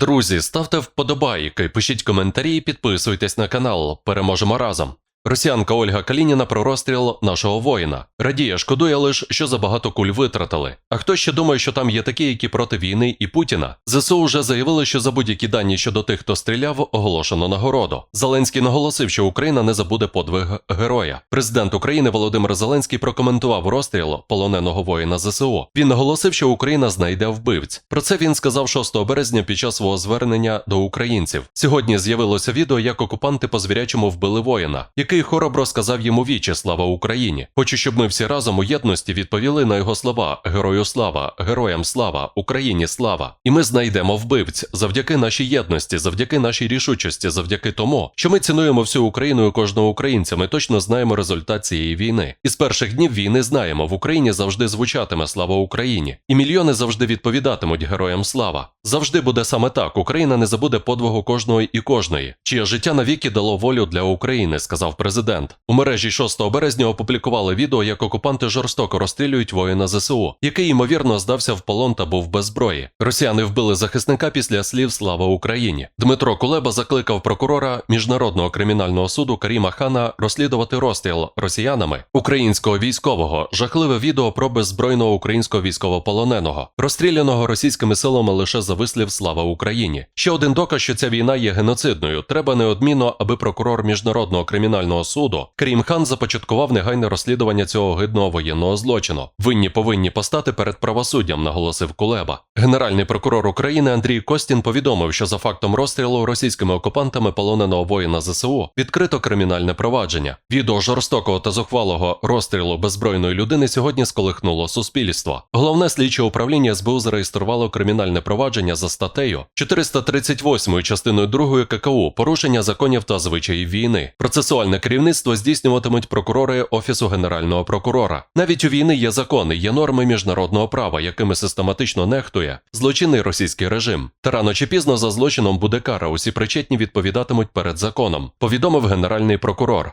Друзі, ставте вподобайки, пишіть коментарі і підписуйтесь на канал. Переможемо разом. Росіянка Ольга Калініна про розстріл нашого воїна. Радіє, шкодує лише, що забагато куль витратили. А хто ще думає, що там є такі, які проти війни і Путіна? ЗСУ вже заявили, що за будь-які дані щодо тих, хто стріляв, оголошено нагороду. Зеленський наголосив, що Україна не забуде подвиг героя. Президент України Володимир Зеленський прокоментував розстріл полоненого воїна ЗСУ. Він наголосив, що Україна знайде вбивць. Про це він сказав 6 березня під час свого звернення до українців. Сьогодні з'явилося відео, як окупанти по звірячому вбили воїна, який хоробро сказав йому вічі слава Україні. Хочу, щоб ми всі разом у єдності відповіли на його слова: Герою слава, героям слава, Україні слава. І ми знайдемо вбивць завдяки нашій єдності, завдяки нашій рішучості, завдяки тому, що ми цінуємо всю Україну і кожного українця. Ми точно знаємо результат цієї війни. І з перших днів війни знаємо, в Україні завжди звучатиме слава Україні, і мільйони завжди відповідатимуть героям слава. Завжди буде саме так. Україна не забуде подвигу кожного і кожної, чиє життя навіки дало волю для України, сказав президент. У мережі 6 березня опублікували відео, як окупанти жорстоко розстрілюють воїна ЗСУ, який ймовірно здався в полон та був без зброї. Росіяни вбили захисника після слів Слава Україні. Дмитро Кулеба закликав прокурора міжнародного кримінального суду Каріма Хана розслідувати розстріл росіянами українського військового. Жахливе відео про беззбройного українського військовополоненого, розстріляного російськими силами лише за вислів Слава Україні. Ще один доказ, що ця війна є геноцидною. Треба неодмінно, аби прокурор міжнародного кримінального суду Карім Хан започаткував негайне розслідування цього гидного воєнного злочину. Винні повинні постати перед правосуддям, наголосив Кулеба. Генеральний прокурор України Андрій Костін повідомив, що за фактом розстрілу російськими окупантами полоненого воїна ЗСУ відкрито кримінальне провадження. Відео жорстокого та зухвалого розстрілу беззбройної людини сьогодні сколихнуло суспільство. Головне слідче управління СБУ зареєструвало кримінальне провадження за статтею 438 частиною 2 ККУ порушення законів та звичаїв війни. Процесуальне керівництво здійснюватимуть прокурори Офісу Генерального прокурора. Навіть у війни є закони, є норми міжнародного права, якими систематично нехтує злочинний російський режим. Та рано чи пізно за злочином буде кара. Усі причетні відповідатимуть перед законом. Повідомив генеральний прокурор.